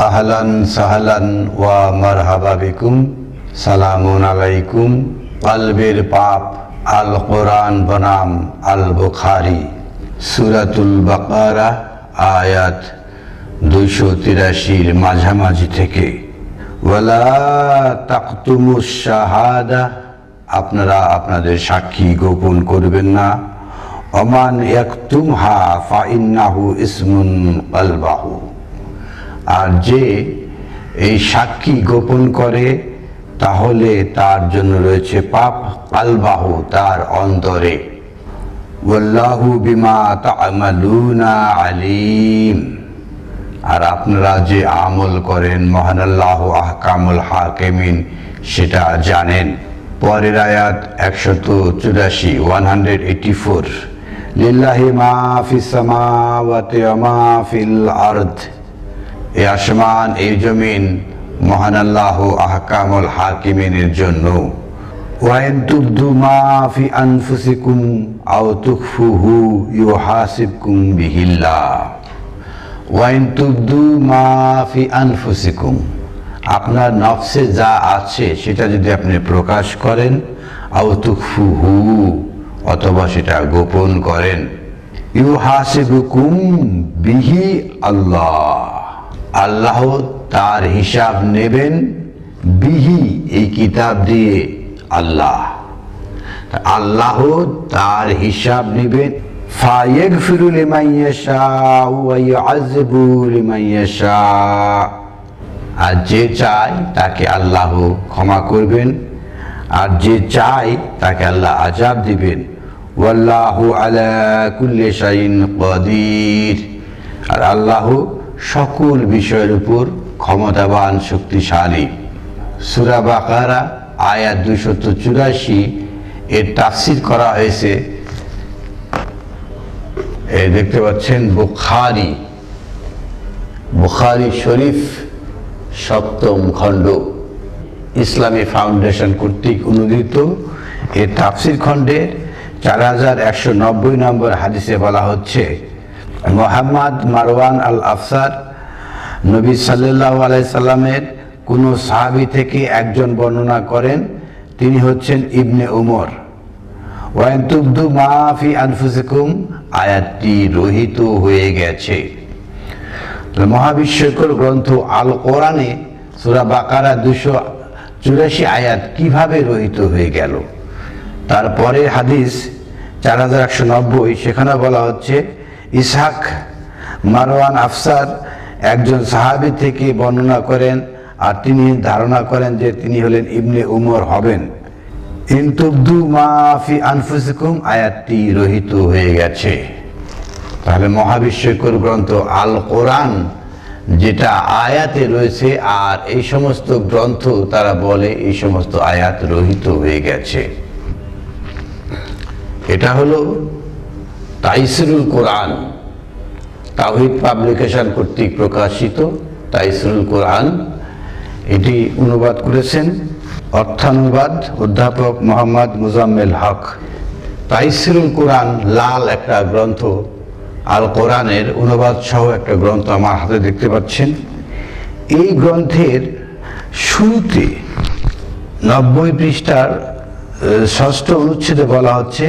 আহলান সাহলান ওয়া মারহাবা বিকুম। সালামুন আলাইকুম। কলবের পাপ আল কোরআন বনাম আল বুখারি। সুরাতুল বাকারা, আয়াত দুইশো তিরাশির মাঝামাঝি থেকে। ওয়ালা তাকতুমুস শাহাদা। আপনারা আপনাদের সাক্ষী গোপন করবেন না। অমান ইয়াকতুমহা ফাইন্নাহু ইসমুন কালবাহু। আর যে এই সাক্ষী গোপন করে, তাহলে তার জন্য রয়েছে পাপ কালবাহু তার অন্তরে। তা'মালুনা আলিম। আর আপনারা যে আমল করেন, মহান আল্লাহ আহকামুল হাকিমিন, সেটা জানেন। পরের আয়াত একশত চুরাশি, ওয়ান হান্ড্রেড এইটি ফোর। লিল্লাহি মা ফিস সামাওয়াতি ওয়া মা ফিল এই আসমান, এই জমিন, মহান আল্লাহ আহকামুল হাকিমিনের জন্য। ওয়াইন তুবদু মা আনফুসিকুম আও ওয়াইন তুবদু মা আনফুসিকুম। আপনার নফসে যা আছে, সেটা যদি আপনি প্রকাশ করেন, আও তুখফুহু, অথবা সেটা গোপন করেন। ইউ ইউহাসিবুকুম বিহি আল্লাহ। আল্লাহ তার হিসাব নেবেন বিহি এই কিতাব দিয়ে আল্লাহ। আল্লাহ তার হিসাব নেবেন লিমান ইয়াশা আর যে চায় তাকে আল্লাহ ক্ষমা করবেন, আর যে চায় তাকে আল্লাহ আজাব দিবেন। ওয়াল্লাহু আলা কুল্লি কাদির। আর আল্লাহ সকল বিষয়ের উপর ক্ষমতাবান, শক্তিশালী। সুরা বাকারা, আয়াত দুশত চুরাশি, এর তাফসির করা হয়েছে। দেখতে পাচ্ছেন, বুখারি। বুখারি শরীফ সপ্তম খণ্ড। ইসলামী ফাউন্ডেশন কর্তৃক অনুদিত এর তাফসির খণ্ডের চার হাজার একশো নব্বই নম্বর হাদিসে বলা হচ্ছে মোহাম্মদ মারওয়ান আল আফসার নবী সাল্লাহ আলাই সাল্লামের কোনো সাহাবি থেকে একজন বর্ণনা করেন, তিনি হচ্ছেন ইবনে উমর। ওয়াইন মাফি আনফুসিকুম, আয়াতটি রহিত হয়ে গেছে। মহাবিশ্বকর গ্রন্থ আল কোরআনে সুরা বাকারা দুশো চুরাশি আয়াত কীভাবে রহিত হয়ে গেল? তারপরে হাদিস চার হাজার একশো নব্বই, সেখানে বলা হচ্ছে ইসহাক মারওয়ান আফসার একজন সাহাবি থেকে বর্ণনা করেন আর তিনি ধারণা করেন যে তিনি হলেন ইবনে উমর হবেন। ইনতুবদু মাফি আনফুসিকুম, আয়াতটি রহিত হয়ে গেছে। তাহলে মহাবিশ্বকর গ্রন্থ আল কোরআন, যেটা আয়াতে রয়েছে আর এই সমস্ত গ্রন্থ তারা বলে এই সমস্ত আয়াত রহিত হয়ে গেছে। এটা হলো তাইসরুল কোরআন। তাহিদ পাবলিকেশন কর্তৃক প্রকাশিত তাইসরুল কোরআন। এটি অনুবাদ করেছেন অর্থানুবাদ অধ্যাপক মোহাম্মদ মুজাম্মেল হক। তাইসরুল কোরআন লাল একটা গ্রন্থ, আল কোরআনের অনুবাদ সহ একটা গ্রন্থ আমার হাতে দেখতে পাচ্ছেন। এই গ্রন্থের শুরুতে নব্বই পৃষ্ঠার ষষ্ঠ অনুচ্ছেদে বলা হচ্ছে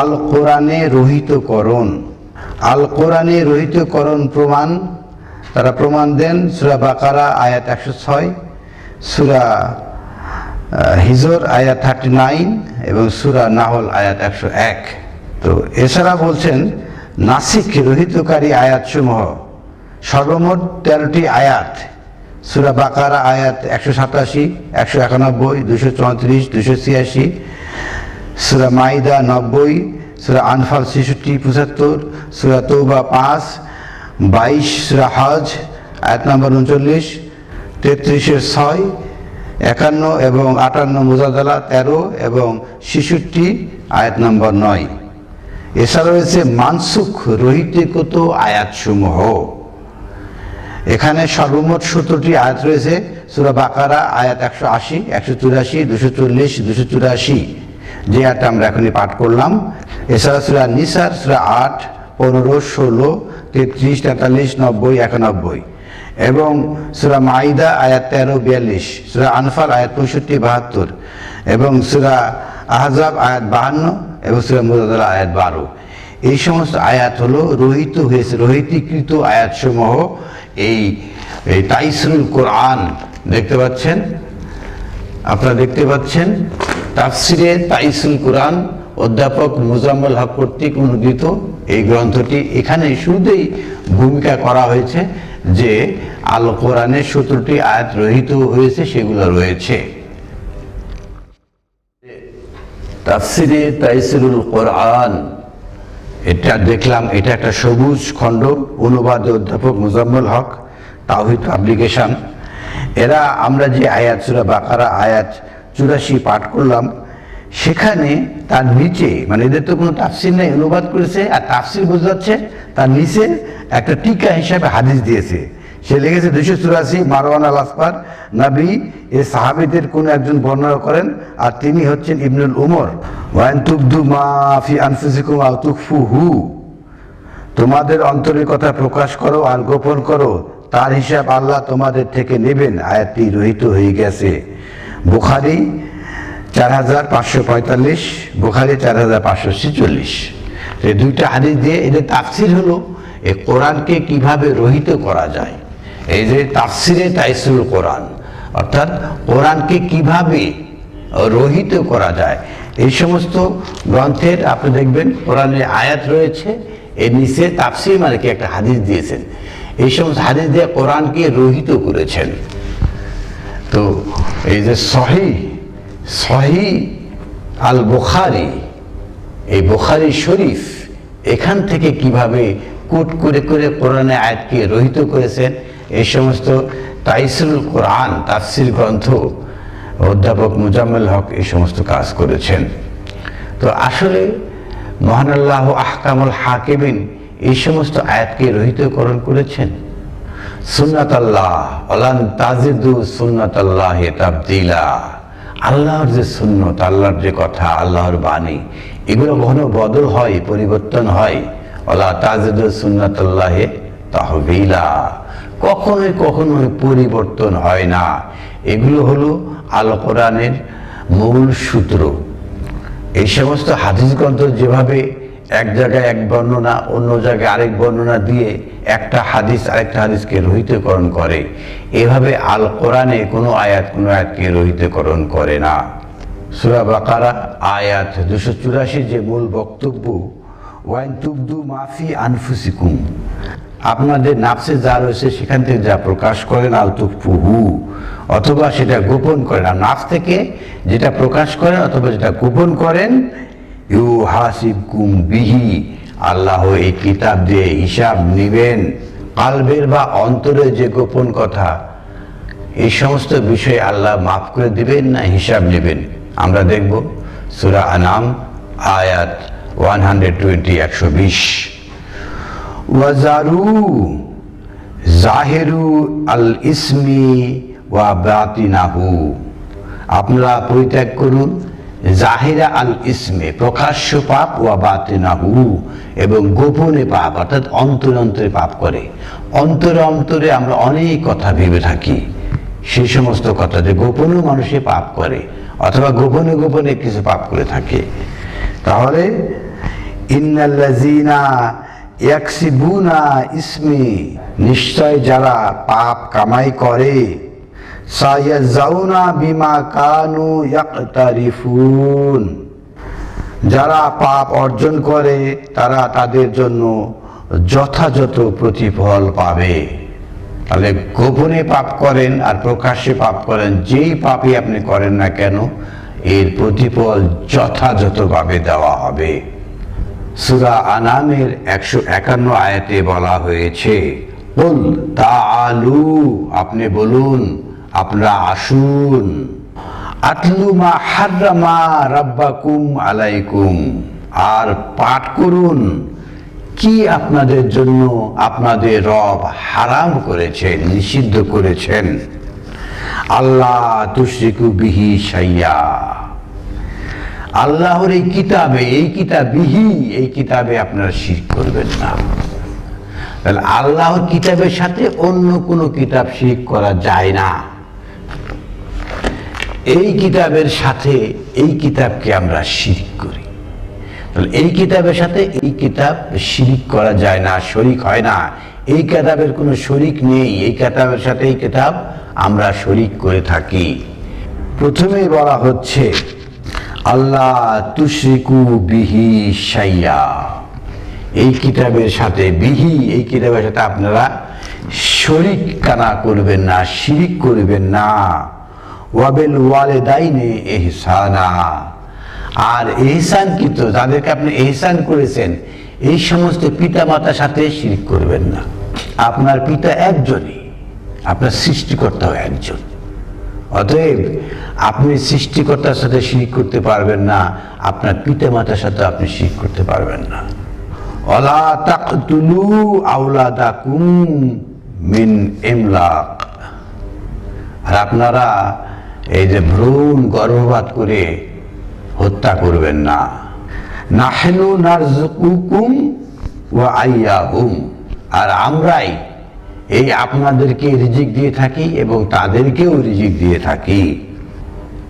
আল কোরআনে রহিতকরণ আল কোরআনে রহিতকরণ প্রমাণ, তারা প্রমাণ দেন সুরা বাকারা আয়াত একশো ছয়, সুরা হিজর আয়াত থার্টি নাইন এবং সুরা নাহল আয়াত একশো এক। তো এছাড়া বলছেন, নাসিক রহিতকারী আয়াতসমূহ, সর্বমোট তেরোটি আয়াত, সুরা বাকারা আয়াত একশো সাতাশি, একশো একানব্বই, দুশো চৌত্রিশ, দুশো ছিয়াশি সুরা মাইদা নব্বই সুরা আনফাল ছেষট্টি, পঁচাত্তর সুরা তৌবা পাঁচ, বাইশ সুরা হজ আয়াত নম্বর উনচল্লিশ, তেত্রিশের ছয়, একান্ন এবং আটান্ন মুজাদালা তেরো এবং ছেষট্টি, আয়াত নম্বর নয়। এছাড়া রয়েছে মানসুখ রহিতকৃত আয়াতসমূহ? এখানে সর্বমোট সত্তরটি আয়াত রয়েছে সুরা বাকারা আয়াত একশো আশি, একশো চুরাশি, দুশো চল্লিশ, দুশো চুরাশি। যে আয়াতটা আমরা এখনই পাঠ করলাম। এছাড়া সুরা নিসার সুরা আট, পনেরো, ষোলো, তেত্রিশ, তেতাল্লিশ, নব্বই, একানব্বই। এবং সুরা মাইদা, আয়াত তেরো, বিয়াল্লিশ। সুরা আনফাল, আয়াত পঁয়ষট্টি, বাহাত্তর। এবং সুরা আহজাব, আয়াত বাহান্ন এবং সুরা মুজাদুল্লাহ আয়াত বারো। এই সমস্ত আয়াত হলো রোহিত হয়েছে, রোহিতীকৃত আয়াতসমূহ। এই এই তাইসরুল কোরআন দেখতে পাচ্ছেন? আপনারা দেখতে পাচ্ছেন? তাফসিরে তাইসুল কোরআন অধ্যাপক মুজাম্মল হক কর্তৃক অনুদিত এই গ্রন্থটি এখানে শুরুতেই ভূমিকা করা হয়েছে যে আল কোরআনের সতেরোটি আয়াত রহিত হয়েছে, সেগুলো রয়েছে। তাফসিরে তাইসিরুল কোরআন, এটা দেখলাম, এটা একটা সবুজ খণ্ড, অনুবাদ অধ্যাপক মুজাম্মল হক তাওহিদ পাবলিকেশন। এরা আমরা যে আয়াত, সুরা বাকারা আয়াত চুরাশি পাঠ করলাম। সেখানে তার নিচে মানে এদের তো কোনো তাফসির নেই, অনুবাদ করেছে আর তাফসির বোঝাচ্ছে, তার নিচে একটা টিকা হিসাবে হাদিস দিয়েছে। সে লিখেছে দুশো চুরাশি মারওয়ান আল আসফার নাবি, এ সাহাবিদের কোন একজন বর্ণনা করেন, আর তিনি হচ্ছেন ইবনুল উমর। ওয়ান তুবদু মা ফি আনফুসিকুম আও তুকফুহু তোমাদের অন্তরের কথা প্রকাশ করো আর গোপন করো। তার হিসাব আল্লাহ তোমাদের থেকে নেবেন। আয়াতটি রহিত হয়ে গেছে। বুখারি চার হাজার পাঁচশো পঁয়তাল্লিশ, বুখারি চার হাজার পাঁচশো ছেচল্লিশ। এই দুইটা হাদিস দিয়ে এদের তাফসির হলো এ কোরআনকে কীভাবে রহিত করা যায়? এই যে তাফসিরে তাইসুল কোরআন, অর্থাৎ কোরআনকে কীভাবে রহিত করা যায়? এই সমস্ত গ্রন্থের আপনি দেখবেন, কোরআনের আয়াত রয়েছে, এর নিচে তাফসির মানে কি একটা হাদিস দিয়েছেন। এই সমস্ত হাদিস দিয়ে কোরআনকে রহিত করেছেন। তো এই যে সহি সহি আল বুখারি এই বুখারি শরীফ এখান থেকে কীভাবে কোট করে করে কোরআনে আয়াতকে রহিত করেছেন এই সমস্ত তাইসুল কোরআন, তাফসির গ্রন্থ, অধ্যাপক মুজাম্মেল হক এই সমস্ত কাজ করেছেন। তো আসলে মহান আল্লাহ আহকামুল হাকিমিন এই সমস্ত আয়াতকে রহিতকরণ করেছেন। সুন্নাত আল্লাহ অলান তাজিদু সুন্নাত আল্লাহ তাবদিলা। আল্লাহর যে সুন্নত, আল্লাহর যে কথা, আল্লাহর বাণী, এগুলো কখনো বদল হয়, পরিবর্তন হয়? অলা তাজিদু সুন্নাত আল্লাহ তাহবিলা। কখনোই কখনোই পরিবর্তন হয় না। এগুলো হলো আল কোরআনের মূল সূত্র। এই সমস্ত হাদিস গ্রন্থ যেভাবে এক জায়গায় এক বর্ণনা, অন্য জায়গায় আরেক বর্ণনা দিয়ে একটা হাদিস, আরেকটা হাদিসকে রহিতকরণ করে। এভাবে আল কোরআনে কোনো আয়াত, কোনো আয়াতকে রহিতকরণ করে না। সুরা বাকারা, আয়াত দুশো চুরাশি যে মূল বক্তব্য, ওয়াইন তুবদু মাফি আনফুসিকুম আপনাদের নাফসে যা রয়েছে সেখান থেকে যা প্রকাশ করেন, আলতুফুহু, অথবা সেটা গোপন করেন। আর নাফস থেকে যেটা প্রকাশ করেন অথবা যেটা গোপন করেন ইউ হাসিব কুম বিহি। আল্লাহ এই কিতাব দিয়ে হিসাব নিবেন। কালবের বা অন্তরে যে গোপন কথা, এই সমস্ত বিষয়ে আল্লাহ মাফ করে দিবেন না, হিসাব নেবেন। আমরা দেখব সুরা আনাম আয়াত ওয়ান হান্ড্রেড টোয়েন্টি, একশো বিশ। ওয়াজারু জাহেরু আল ইসমি ওয়া বাতিনাহু। আপনারা পরিত্যাগ করুন। জাহিরা আল ইসমে, প্রকাশ্য পাপ ওয়া বাতিনাহু, এবং গোপনে পাপ, অর্থাৎ অন্তরে অন্তরে পাপ করে। অন্তরে অন্তরে আমরা অনেক কথা ভেবে থাকি। সেই সমস্ত কথা যে গোপনেও মানুষে পাপ করে, অথবা গোপনে গোপনে কিছু পাপ করে থাকে। তাহলে ইন্নাল্লাজিনা ইয়াকসিবুনা ইসমি, নিশ্চয় যারা পাপ কামাই করে সায়াজাউনা বিমা কানু ইয়াকতারিফুন। যারা পাপ অর্জন করে, তারা তাদের জন্য যথাযথ প্রতিফল পাবে। তাহলে গোপনে পাপ করেন আর প্রকাশ্যে পাপ করেন, যেই পাপই আপনি করেন না কেন, এর প্রতিফল যথাযথভাবে দেওয়া হবে। সুরা আনামের একশো একান্ন আয়াতে বলা হয়েছে বল তা আলু আপনি বলুন আপনারা আসুন। আতলু মা হার্রামা রাব্বাকুম আলাইকুম। আর পাঠ করুন, কি আপনাদের জন্য আপনাদের রব হারাম করেছেন, নিষিদ্ধ করেছেন? আল্লাহ তুশরিকু বিহি সাইয়া আল্লাহর এই কিতাবে, এই কিতাব কিতাবিহি, এই কিতাবে আপনারা শির করবেন না। তাহলে আল্লাহর কিতাবের সাথে অন্য কোনো কিতাব শিরিক করা যায় না। এই কিতাবের সাথে এই কিতাবকে আমরা শিরিক করি। তাহলে এই কিতাবের সাথে এই কিতাব শিরিক করা যায় না, শরিক হয় না। এই কিতাবের কোনো শরিক নেই। এই কিতাবের সাথে এই কিতাব আমরা শরিক করে থাকি। প্রথমেই বলা হচ্ছে আল্লাহ তুশরিকু বিহি সাইয়া এই কিতাবের সাথে বিহি, এই কিতাবের সাথে আপনারা শরিক কানা করবেন না, শিরিক করবেন না। ওয়াবেল ওয়ালেদাইনে এহসানা আর এহসান কিন্তু যাদেরকে আপনি এহসান করেছেন, এই সমস্ত পিতা মাতার সাথে শিরিক করবেন না। আপনার পিতা একজনই, আপনার সৃষ্টিকর্তাও একজন। অতএব আপনি সৃষ্টিকর্তার সাথে শিরিক করতে পারবেন না, আপনার পিতা মাতার সাথে আপনি শিরিক করতে পারবেন না। অলা তাকতুলু আউলাদাকুম মিন ইমলাক। আর আপনারা এই যে ভ্রূণ গর্ভপাত করে হত্যা করবেন না। নাহেনু নারজুকুকুম ওয়া আইয়াহুম। আর আমরাই এই আপনাদেরকে রিজিক দিয়ে থাকি এবং তাদেরকেও রিজিক দিয়ে থাকি।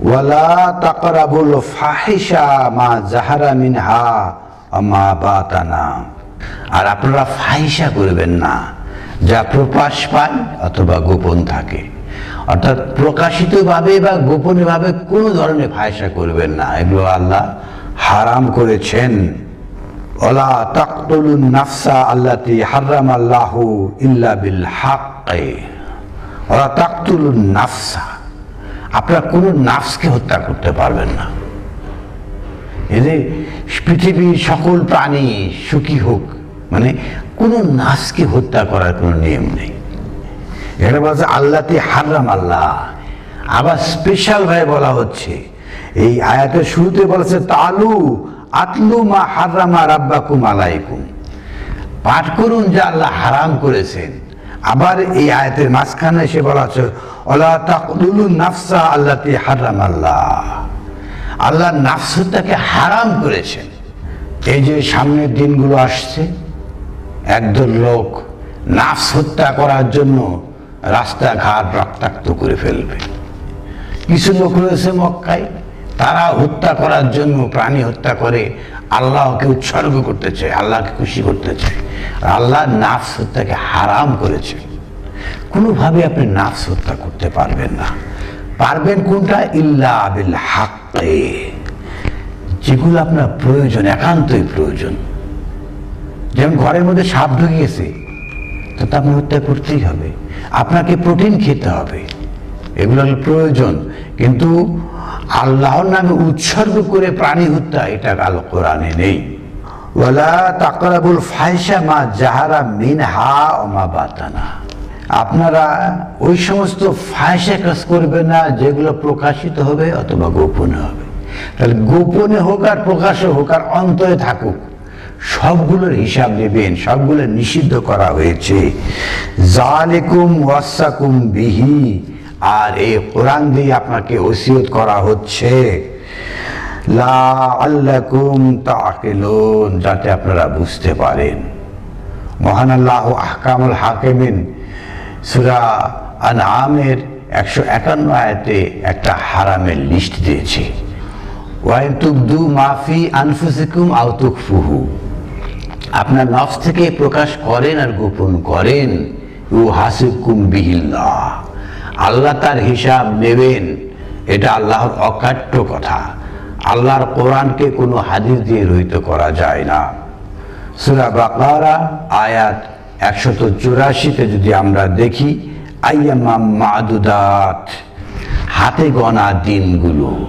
ওয়ালা তাকরাবুল ফাহিশা মা জাহারা মিনহা আমা বাতানা। আর আপনারা ফাহিশা করবেন না। যা প্রকাশ পায় অথবা গোপন থাকে। অর্থাৎ প্রকাশিতভাবে বা গোপনীয়ভাবে কোনো ধরনের ফায়সা করবেন না। এগুলো আল্লাহ হারাম করেছেন। ওলা তাকতুলুন নাফসা আল্লাতি হারাম আল্লাহু ইল্লা বিল হাক্কে। ওলা তাকতুলুন নাফসা। আপনারা কোনো নাফসকে হত্যা করতে পারবেন না। এদের পৃথিবীর সকল প্রাণী সুখী হোক মানে কোনো নাসকে হত্যা করার কোনো নিয়ম নেই। এখানে বলছে আল্লাহতে হারাম আল্লাহ। আবার স্পেশাল ভাবে বলা হচ্ছে, এই আয়াতের শুরুতে বলেছে তালু আতলু মা হারামা রাব্বাকুম আলাইকুম। পাঠ করুন যে আল্লাহ হারাম করেছেন। আবার এই আয়াতের মাঝখানে এসে বলা হচ্ছে, ওলা তাকলুলু নাফসা আল্লাহতে হারাম আল্লাহ। আল্লাহ নাফসটাকে হারাম করেছেন। এই যে সামনের দিনগুলো আসছে একদল লোক নাফস হত্যা করার জন্য রাস্তাঘাট রক্তাক্ত করে ফেলবে। কিছু লোক রয়েছে মক্কায়, তারা হত্যা করার জন্য প্রাণী হত্যা করে, আল্লাহকে উৎসর্গ করতে চায়, আল্লাহকে খুশি করতে চায়। আল্লাহ নাফস হত্যাকে হারাম করেছে। কোনোভাবে আপনি নাফস হত্যা করতে পারবেন না। পারবেন কোনটা? ইল্লা বিল হাক্কে। যেগুলো আপনার প্রয়োজন, একান্তই প্রয়োজন। যেমন ঘরের মধ্যে সাপ ঢুকিয়েছে, তো তা আপনি হত্যা করতেই হবে। আপনাকে প্রোটিন খেতে হবে। এগুলো প্রয়োজন। কিন্তু আল্লাহর নামে উৎসর্গ করে প্রাণী হত্যা, এটা আল কোরআনে নেই। ওয়ালা তাকরাবুল ফাইসা মা জাহারা মিন হা মা বাতানা। আপনারা ওই সমস্ত ফায়সা কাজ করবে না, যেগুলো প্রকাশিত হবে অথবা গোপনে হবে। তাহলে গোপনে হোক আর প্রকাশে হোক, আর অন্তরে থাকুক। সবগুলোর হিসাব নেবেন, সবগুলো নিষিদ্ধ করা হয়েছে। জালেকুম ওয়াসাকুম বিহি, আর এই কোরআন দিয়ে আপনাকে ওসিয়ত করা হচ্ছে। লা আল্লাকুম যাতে আপনারা বুঝতে পারেন। মহান আল্লাহ আহকামুল হাকিমিন, সুরা আন আমের একশো একান্ন আয়াতে একটা হারামের লিস্ট দিয়েছে। ওয়াইন তুবদু মাফি আনফুসিকুম আউতুক ফুহু আপনার নফস থেকে প্রকাশ করেন আর গোপন করেন। ও হাসিকুম বিহিল্লাহ। আল্লাহ তার হিসাব নেবেন। এটা আল্লাহর অকাট্য কথা। আল্লাহর কোরআনকে কোনো হাদিস দিয়ে রহিত করা যায় না। সুরা বাকারা, আয়াত একশত চুরাশিতে যদি আমরা দেখি, আইয়ামা মাদুদাত, হাতে গনা দিনগুলো।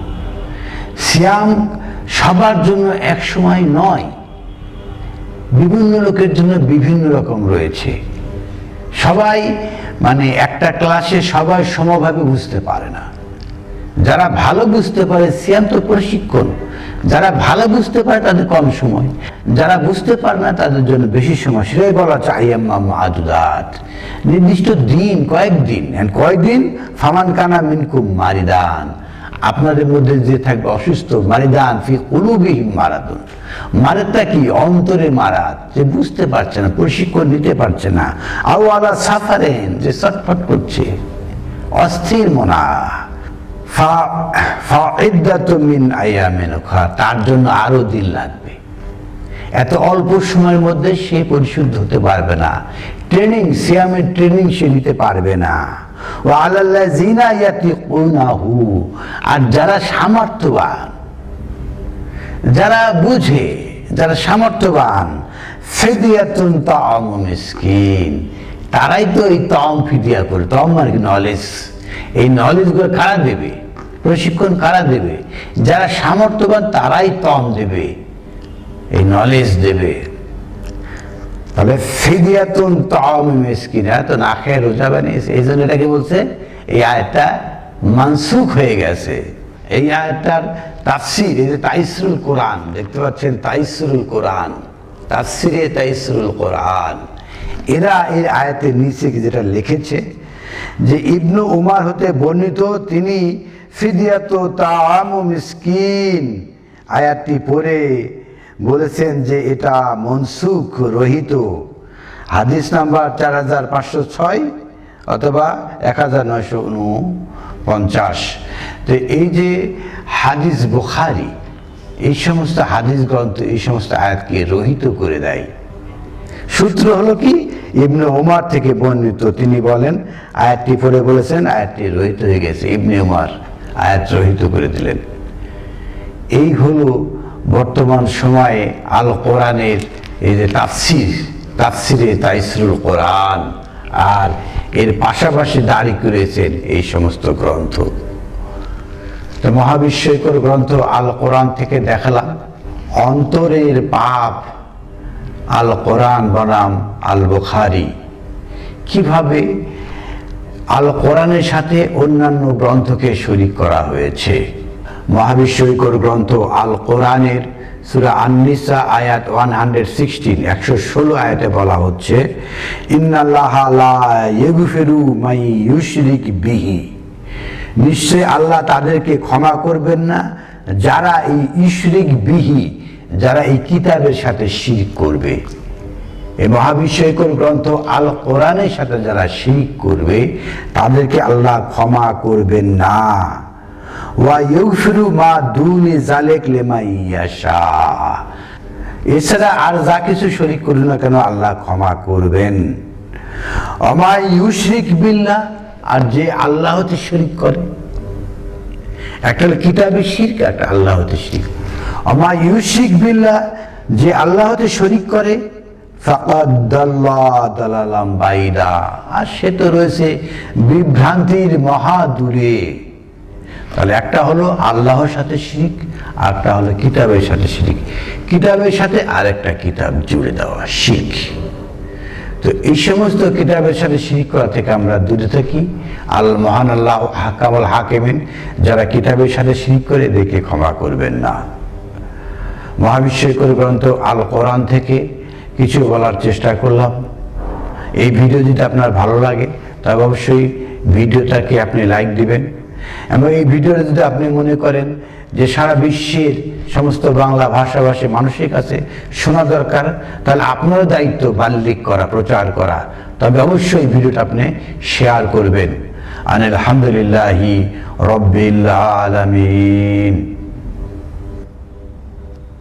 সিয়াম সবার জন্য এক সময় নয় বিভিন্ন লোকের জন্য বিভিন্ন রকম রয়েছে। সবাই মানে একটা ক্লাসে সবাই সমভাবে বুঝতে পারে না। যারা ভালো বুঝতে পারে, সিয়াম তো প্রশিক্ষণ। যারা ভালো বুঝতে পারে, তাদের কম সময়। যারা বুঝতে পারে না, তাদের জন্য বেশি সময়। সেটাই বলা চাহিয়াম্মা নির্দিষ্ট দিন, কয়েকদিন কয়েকদিন ফামান কানা মিনকুম মারিদান। আপনাদের মধ্যে যে থাকবে অসুস্থ, মারিদান, ফি কুলুবিহিম মারাদুন। মারাদটা কি? অন্তরে মারাদ যে বুঝতে পারছে না, প্রশিক্ষণ নিতে পারছে না। আও আলা সাফারেন, যে ছটফট করছে। অস্থির মনা। তার জন্য আরও দিন লাগবে। এত অল্প সময়ের মধ্যে সে পরিশুদ্ধ হতে পারবে না। ট্রেনিং, সিয়ামের ট্রেনিং সে নিতে পারবে না। ও আল্লাহ জিনা ইয়াতি আর যারা সামর্থ্যবান, যারা বুঝে, যারা সামর্থ্যবান, ফেদিয়াতুন তাম মিসকিন, তারাই তো এই তম ফিদিয়া করে। তম মানে কি? নলেজ এই নলেজগুলো কারা দেবে? প্রশিক্ষণ কারা দেবে? যারা সামর্থ্যবান, তারাই তম দেবে। এই নলেজ দেবে। তবে ফিদিয়াতুন তাম মিসকিন এরা তো না খেয়ে রোজা বানিয়েছে। এই জন্য এটাকে বলছে, এই আয়টা মানসুখ হয়ে গেছে। এই আয়টার তাফসির, এই যে তাইসরুল কোরআন, দেখতে পাচ্ছেন তাইসরুল কোরআন, তাফসিরে তাইসরুল কোরআন। এরা এই আয়াতের নিচে যেটা লিখেছে, যে ইবনু উমার হতে বর্ণিত, তিনি ফিদিয়াত তাম মিসকিন, আয়াতটি পড়ে বলেছেন যে এটা মনসুখ রহিত। হাদিস নাম্বার চার হাজার পাঁচশো ছয় অথবা এক হাজার নয়শো উনপঞ্চাশ। তো এই যে হাদিস বুখারি, এই সমস্ত হাদিস গ্রন্থ, এই সমস্ত আয়াতকে রহিত করে দেয়। সূত্র হলো কি? ইবনে ওমার থেকে বর্ণিত। তিনি বলেন, আয়াতটি পড়ে বলেছেন, আয়াতটি রহিত হয়ে গেছে। ইবনে ওমার আয়াত রহিত করে দিলেন। এই হলো বর্তমান সময়ে আল কোরআনের এই যে তাফসির, তাফসিরে তাইসরুল কোরআন, আর এর পাশাপাশি দাঁড়ি করেছেন এই সমস্ত গ্রন্থ। তো মহাবিশ্বকর গ্রন্থ আল কোরআন থেকে দেখালাম। অন্তরের পাপ আল কোরআন বনাম আল বুখারি। কীভাবে আল কোরআনের সাথে অন্যান্য গ্রন্থকে শরিক করা হয়েছে? মহাবিশ্বকর গ্রন্থ আল কোরআনের সুরা আননিসা আয়াত ওয়ান হান্ড্রেড সিক্সটিন একশো ষোলো আয়াতে বলা হচ্ছে ইউশরিক বিহি। নিশ্চয় আল্লাহ তাদেরকে ক্ষমা করবেন না, যারা এই ইশরিক বিহি, যারা এই কিতাবের সাথে শিরিক করবে। এই মহাবিষয়কর গ্রন্থ আল কোরআনের সাথে যারা শিরিক করবে, তাদেরকে আল্লাহ ক্ষমা করবেন না। ওয়া ইউফিরু মা দুনি জালেক লেমা ইয়াশা। এছাড়া আর যা কিছু শরিক করুন না কেন আল্লাহ ক্ষমা করবেন। অমায় ইউশরিক বিল্লাহ, আর যে আল্লাহ হতে শরিক করে। একটা হলো কিতাবে শির্ক একটা আল্লাহ হতে শির্ক। অমা ইউশিক বিল্লাহ, যে আল্লাহ হতে শরিক করে আর সে তো রয়েছে বিভ্রান্তির মহা দূরে তাহলে একটা হলো আল্লাহর সাথে শিরিক একটা হলো কিতাবের সাথে শিরিক। কিতাবের সাথে আরেকটা কিতাব জুড়ে দেওয়া শিখ তো এই সমস্ত কিতাবের সাথে শিরিক করা থেকে আমরা দূরে থাকি। আল মহান আল্লাহ হাকামল হাকেমিন, যারা কিতাবের সাথে শিরিক করে এদেরকে ক্ষমা করবেন না। মহাবিশ্বকর গ্রন্থ আল কোরআন থেকে কিছু বলার চেষ্টা করলাম। এই ভিডিও যদি আপনার ভালো লাগে, তবে অবশ্যই ভিডিওটাকে আপনি লাইক দিবেন। এবং এই ভিডিওটা যদি আপনি মনে করেন যে সারা বিশ্বের সমস্ত বাংলা ভাষাভাষী মানুষের কাছে শোনা দরকার, তাহলে আপনারও দায়িত্ব বাল্যিক করা, প্রচার করা। তবে অবশ্যই ভিডিওটা আপনি শেয়ার করবেন। আনিল আলহামদুলিল্লাহি রব্বিল আলামিন।